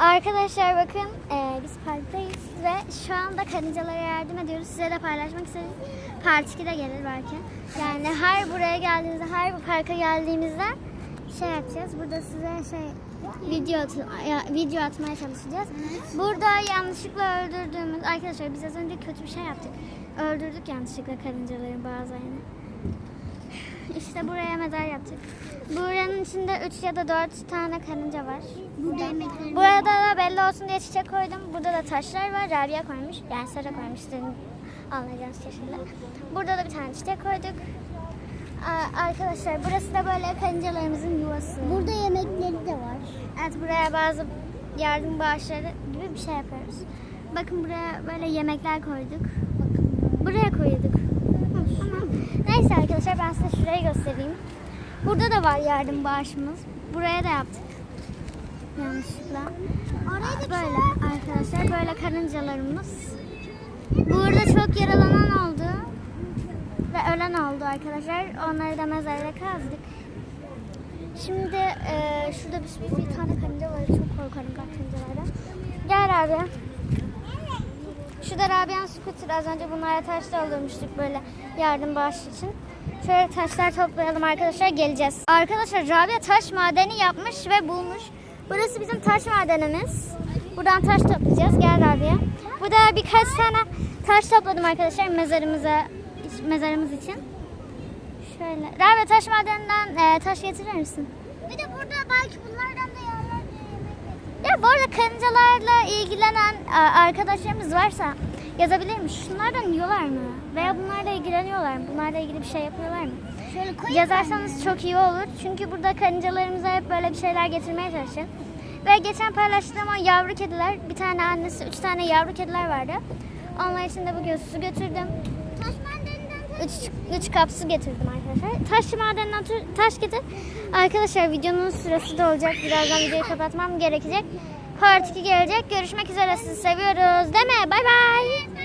Arkadaşlar bakın eee, biz parktayız ve şu anda karıncalara yardım ediyoruz. Size de paylaşmak istedim. Part 2'de gelir belki. Yani her buraya geldiğimizde, her bu parka geldiğimizde şey yapacağız. Burada size şey video atı, ya- video atmaya çalışacağız. Burada yanlışlıkla öldürdüğümüz arkadaşlar biz az önce kötü bir şey yaptık. Öldürdük yanlışlıkla karıncaların bazılarını. İşte buraya mezar yaptık. Buranın içinde 3 ya da 4 tane karınca var. Burada yemeklerimiz Burada da belli olsun diye çiçek koydum. Burada da taşlar var. Rabia koymuş. Yani Sara koymuş. Senin anlayacağınız şekilde. Burada da bir tane çiçek koyduk. Aa, Arkadaşlar burası da böyle karıncalarımızın yuvası. Burada yemekleri de var. Evet buraya bazı yardım bağışları gibi bir şey yapıyoruz. Bakın buraya böyle yemekler koyduk. Buraya koyduk. Neyse arkadaşlar ben size şurayı göstereyim. Burada da var yardım bağışımız. Buraya da yaptık. Yanlışlıkla. Oraya da Böyle arkadaşlar böyle karıncalarımız. Burada çok yaralanan oldu. Ve ölen oldu arkadaşlar. Onları da mezarda kazdık. Şimdi eee, şurada bir, bir tane karınca var. Çok korkarım karıncalardan. Gel abi. Şurada Rabia'nın scooter. Az önce bunlara taş doldurmuştuk böyle yardım bağışı için. Şöyle taşlar toplayalım arkadaşlar geleceğiz. Arkadaşlar Rabia taş madeni yapmış ve bulmuş. Burası bizim taş madenimiz. Buradan taş toplayacağız. Gel Rabia. Burada birkaç tane taş topladım arkadaşlar mezarımıza mezarımız için. Şöyle. Rabia taş madeninden e, taş getirir misin? Bir de burada belki bunlardan da yerler yemek Ya bu arada karıncalarla ilgilenen arkadaşlarımız varsa yazabilir mi? Şunlardan yiyorlar mı? Veya bunlarla ilgileniyorlar mı? Bunlarla ilgili bir şey yapıyorlar mı? Şöyle koyayım Yazarsanız çok iyi olur. Çünkü burada karıncalarımıza hep böyle bir şeyler getirmeye çalışın. Ve geçen paylaştığım o yavru kediler, bir tane annesi, üç tane yavru kediler vardı. Onlar için de bugün su götürdüm. Taş madeninden Üç, üç kap su getirdim arkadaşlar. Taş madeninden taş getir. Arkadaşlar videonun süresi de olacak. Birazdan videoyu kapatmam gerekecek. Part 2 gelecek. Görüşmek üzere. Sizi seviyoruz. Değil mi? Bay bay.